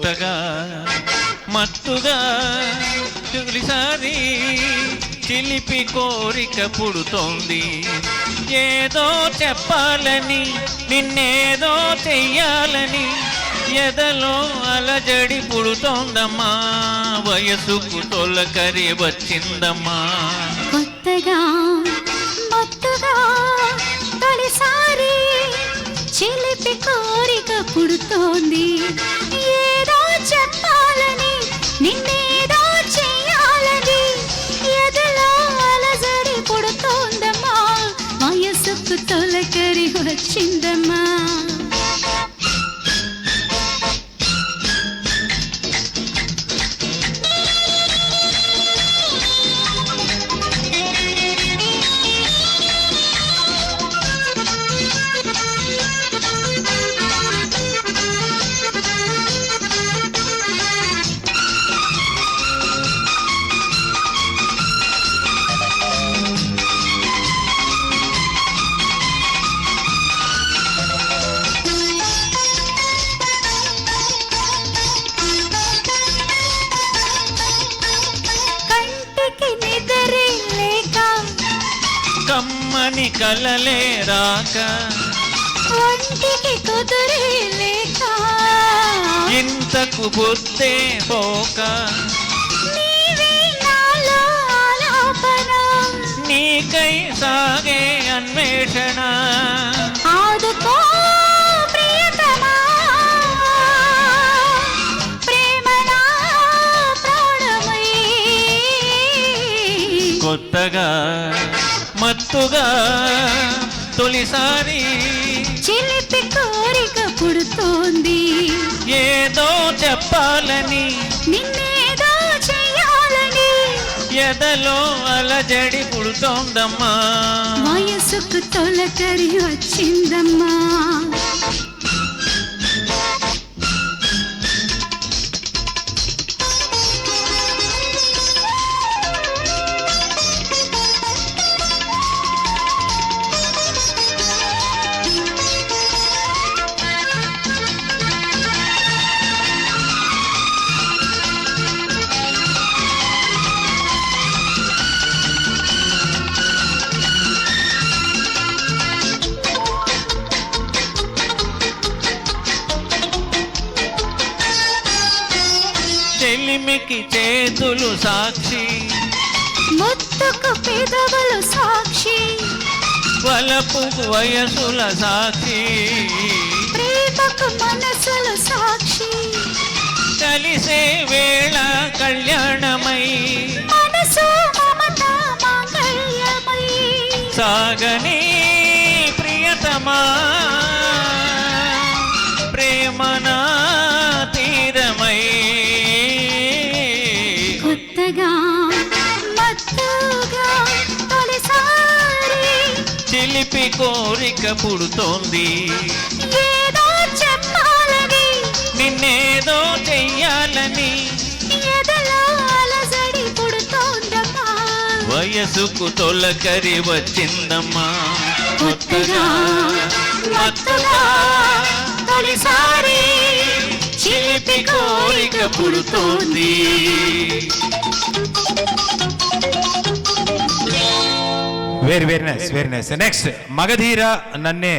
కొత్తగా మత్తుగా తొలిసారి చిలిపి కోరిక పుడుతోంది. ఏదో చెప్పాలని నిన్నేదో చెయ్యాలని ఎదలో అలజడి పుడుతోందమ్మా. వయసుకు తొలకరి వచ్చిందమ్మా. కొత్తగా మత్తుగా తొలిసారి చిలిపి కోరిక పుడుతోంది. తొలకరి కలలే రాక ఒంటికి కుదురే లేక. ఇంతకు బుద్ధే పోక. నీకై సాగే అన్వేషణ. ఆదుకో కొత్తగా మత్తుగా తొలిసారి చిలిపి కోరిక పుడుతోంది. ఏదో చెప్పాలని నిన్నేదో చెయ్యాలని ఎదలో అలజడి పుడుతోందమ్మా. వయసుకు తొలకరి వచ్చిందమ్మా. చెలిమికి చేతులు సాక్షి. ముత్తుకు పెదవులు సాక్షి. వలపు వయసుల సాక్షి. ప్రేమకు మనసులు సాక్షి. కలిసే వేళ కళ్యాణమై. మనసు మమత మాంగళ్యమై సాగని ప్రియతమా. ప్రేమనా చిలిపి కోరిక పుడుతోంది. నిన్నేదో చెయ్యాలని వయసుకు తొలకరి వచ్చిందమ్మా. కొత్తగా తొలిసారి చిలిపి కోరిక పుడుతోంది. Very very nice very nice next Magadheera నన్నే